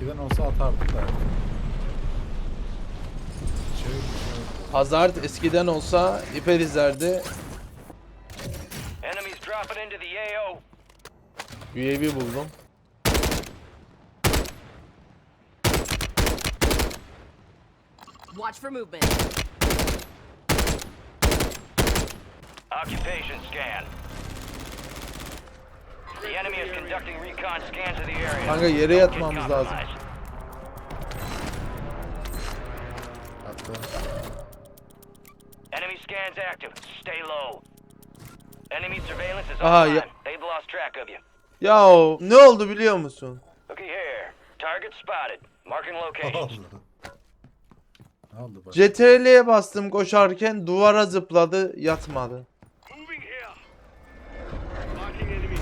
Eskiden olsa atardık da. Şey, şey, Hazard eskiden olsa iper izlerdi. Enemies dropping into the AO. UAV buldum. Watch for movement. Occupation scan. The enemy is conducting recon scans of the area. Kanka yere yatmamız lazım. Enemy scans active. Stay low. Enemy surveillance is Aha, ya- They've lost track of you. Ya ne oldu biliyor musun? Looky here. Target spotted. Marking locations. oldu? Ne oldu bak? CTRL'ye bastım koşarken duvara zıpladı yatmadı. Moving here. Marking enemy.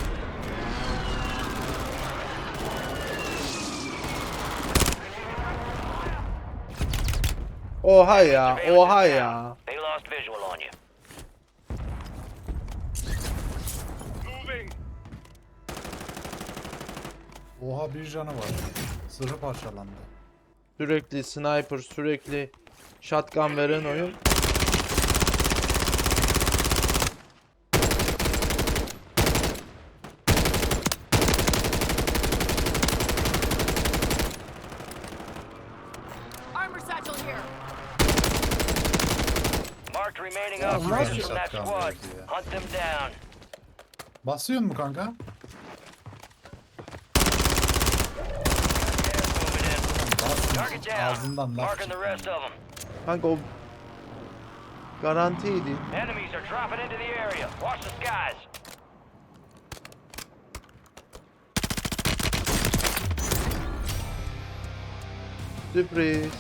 Oha ya oha ya. down. They lost visual on you. Moving. Oha bir canı var. Sırrı parçalandı. Sürekli sniper sürekli shotgun veren oyun. Marked remaining Ya, operators from that squad. ya? Hunt them down. Basıyor mu kanka? Gas moving in. Target Basmıyorsun. down. Ağzından laf Marking the rest çıkıyor. of them. Kanka o garantiydi. Enemies are dropping into the area. Watch the skies. Sürpriz.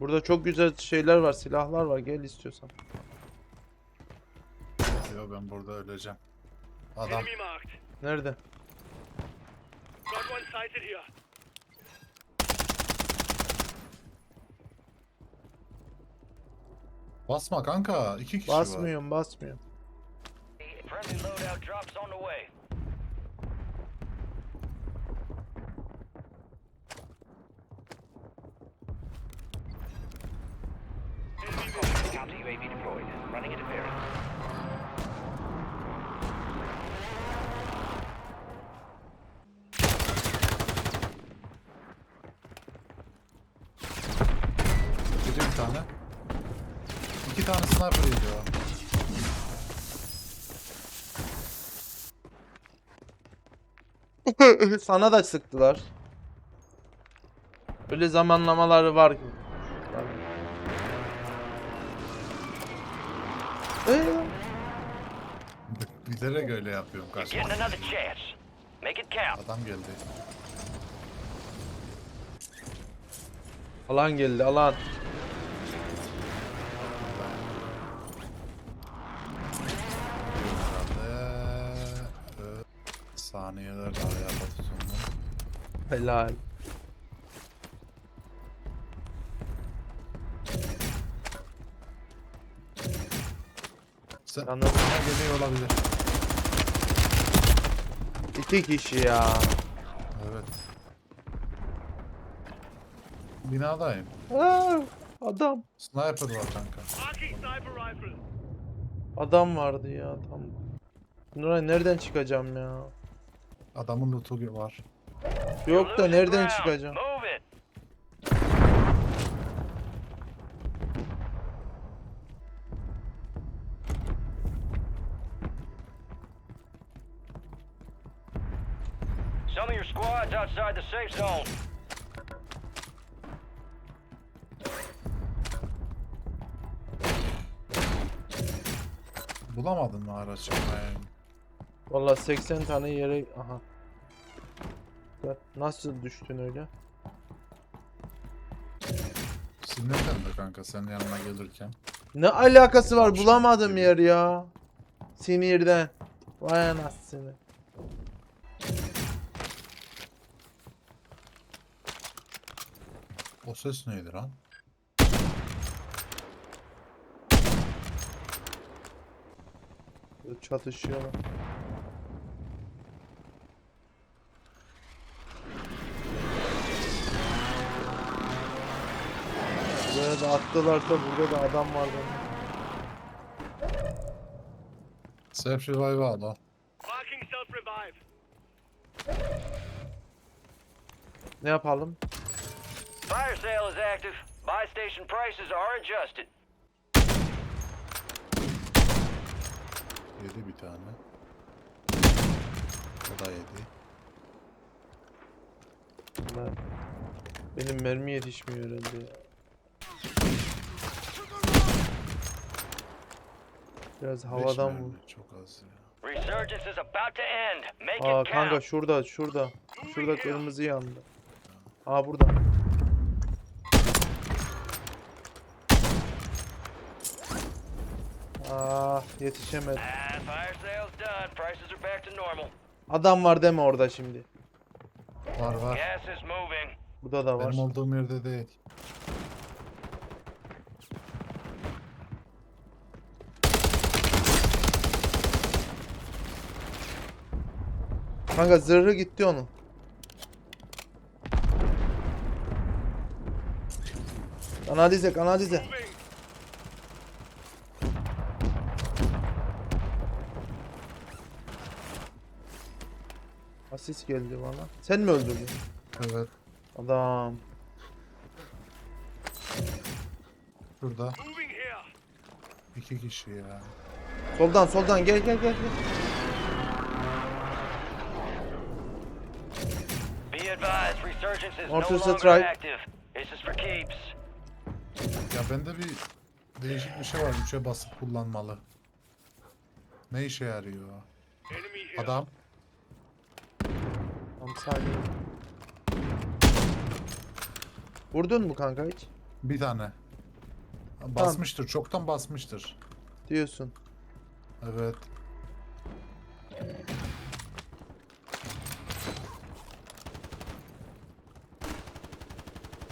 Burada çok güzel şeyler var, silahlar var. Gel istiyorsan. Yo ben burada öleceğim. Adam marked. Nerede? Got one sighted here. basma kanka. iki kişi var. Basmıyorum, basmıyorum. Friendly loadout drops on the way. Counter UAV deployed. Running interference. Bir tane. İki tane sniper geliyor. Sana da sıktılar. Öyle zamanlamaları var ki. Bilerek öyle yapıyorum Getting kaçmak. another chance. Make it count. Adam geldi. alan geldi, alan. Herhalde. Ee, saniyeler daha yapma tutundu. Helal. Sen Anladım. Sana geliyor olabilir. İki kişi ya. Evet. Binadayım. Aa, adam. Sniper var kanka. Marking sniper rifle. Adam vardı ya adam. Nuray nereden çıkacağım ya? Adamın lootu var. Yok da nereden çıkacağım? Outside the safe zone. Bulamadın mı araç yapmayı? Valla 80 tane yere... Aha. Nasıl düştün öyle? Sinirden de kanka senin yanına gelirken. Ne alakası var bulamadım yer ya. Sinirden. Vay anasını. O ses neydi lan? Çatışıyorlar. Buraya da attılarsa burada da adam var benim. Self revive al o. Marking self revive. Ne yapalım? Fire sale is active. Buy station prices are adjusted. Yedi bir tane. O da yedi. Bunlar- Benim mermi yetişmiyor herhalde ya. Biraz havadan vur. Çok az ya. Resurgence is about to end. Make Aa it kanka count. şurada şurada. Şurada kırmızı yandı. Aa burada. Aa yetişemedim. Ah, fire sale's done. Prices are back to normal. Adam var deme orada şimdi. Var var. Burada da var. Benim olduğum yerde değil. Kanka zırhı gitti onun. Analize analize. Asist geldi bana. Sen mi öldürdün? Evet. Adam. Şurada. İki kişi ya. Soldan soldan gel gel gel. gel. Longer strike. active. This is for keeps. Ya bende bir değişik bir şey var. Üçe basıp kullanmalı. Ne işe yarıyor? Adam. Tamam sakin. Vurdun mu kanka hiç? Bir tane. Basmıştır. Çoktan basmıştır. Diyorsun. Evet.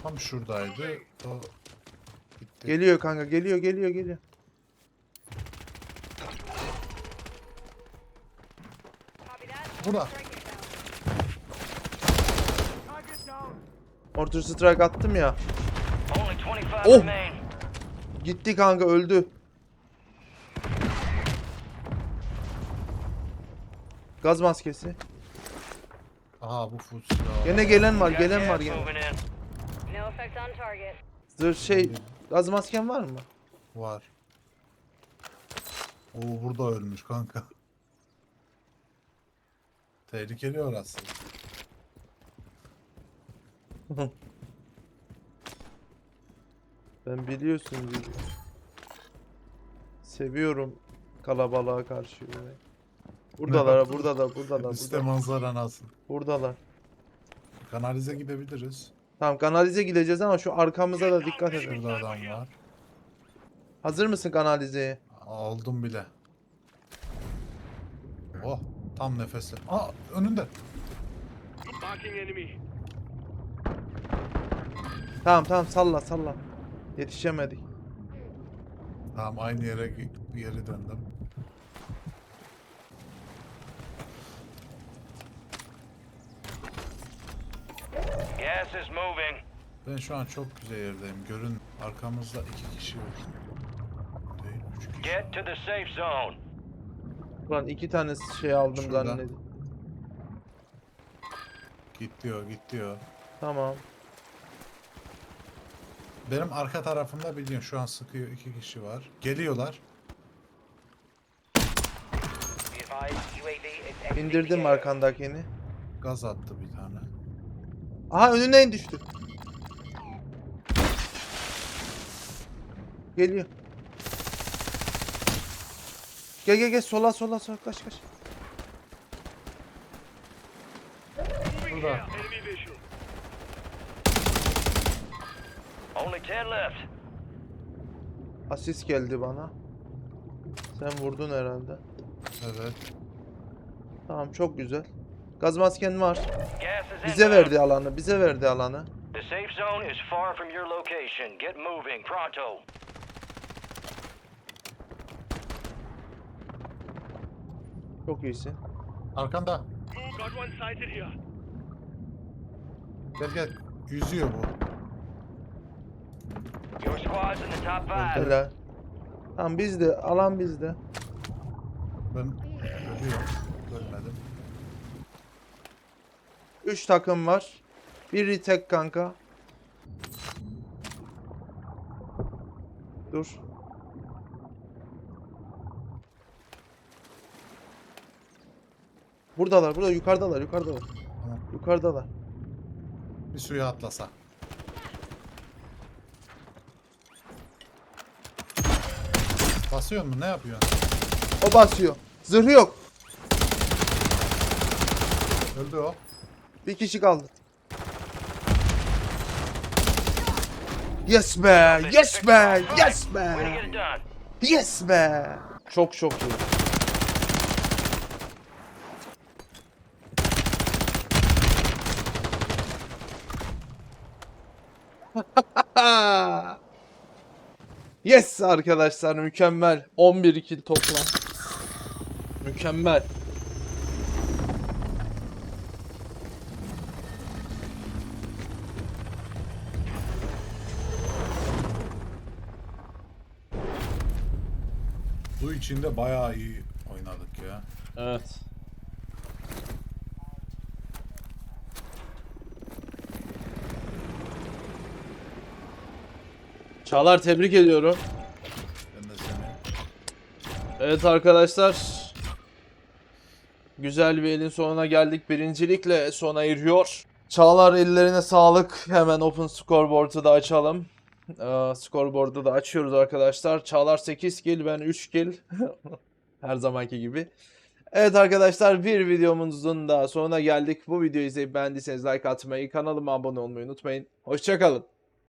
Tam şuradaydı. O gitti. Geliyor kanka geliyor geliyor geliyor. Burada. Mortar strike attım ya. Only 25 Oh! Gitti kanka öldü. Gaz maskesi. Aha bu full silah. Gene gelen var gelen var gene. Zırh şey gaz masken var mı? Var. Oo burada ölmüş kanka. Tehlikeli orası. Ben biliyorsun gibi. Seviyorum kalabalığa karşı yürümeyi. Buradalar, buradalar, buradalar, Üstte buradalar. manzara nasıl? Buradalar. Kanalize gidebiliriz. Tamam kanalize gideceğiz ama şu arkamıza da dikkat edin. Şurada adam var. Hazır mısın kanalizeye? Aldım bile. Oh tam nefesle. Aa önünde. Tamam tamam salla salla. Yetişemedik. Tamam aynı yere geri döndüm. Gas is moving. Ben şu an çok güzel yerdeyim. Görün arkamızda iki kişi var. Değil, üç kişi. Get to the safe zone. Ulan iki tane şey aldım Şurada. zannedin. Git diyor, git diyor. Tamam. Benim arka tarafımda biliyorsun şu an sıkıyor iki kişi var. Geliyorlar. İndirdim arkandakini. Gaz attı bir tane. Aha önüne düştü. Geliyor. Gel gel gel sola sola sola kaç kaç. Burada. Only 10 left. Asist geldi bana. Sen vurdun herhalde. Evet. Tamam çok güzel. Gaz masken var. Bize verdi alanı, bize verdi alanı. The safe zone is far from your location. Get moving, pronto. Çok iyisin. Arkanda. Gel gel. Yüzüyor bu. Your squad's in the top five. Helal. Tamam bizde. Alan bizde. Ben ölüyorum. Ölmedim. 3 takım var. Bir tek kanka. Dur. Buradalar, burada yukarıdalar, yukarıdalar. Tamam. Yukarıdalar. Bir suya atlasa. Basıyor mu? Ne yapıyorsun? O basıyor. Zırhı yok. Öldü o. Bir kişi kaldı. Yes be! Yes be! Yes be! Yes be! Çok çok iyi. yes arkadaşlar mükemmel. 11 kill toplam. Mükemmel. Bu içinde bayağı iyi oynadık ya. Evet. Çağlar tebrik ediyorum. Ben de seni. Evet arkadaşlar. Güzel bir elin sonuna geldik. Birincilikle sona eriyor. Çağlar ellerine sağlık. Hemen Open Scoreboard'u da açalım. Ee, scoreboard'u da açıyoruz arkadaşlar. Çağlar 8 kill, ben 3 kill. Her zamanki gibi. Evet arkadaşlar bir videomuzun da sonuna geldik. Bu videoyu izleyip beğendiyseniz like atmayı, kanalıma abone olmayı unutmayın. Hoşçakalın.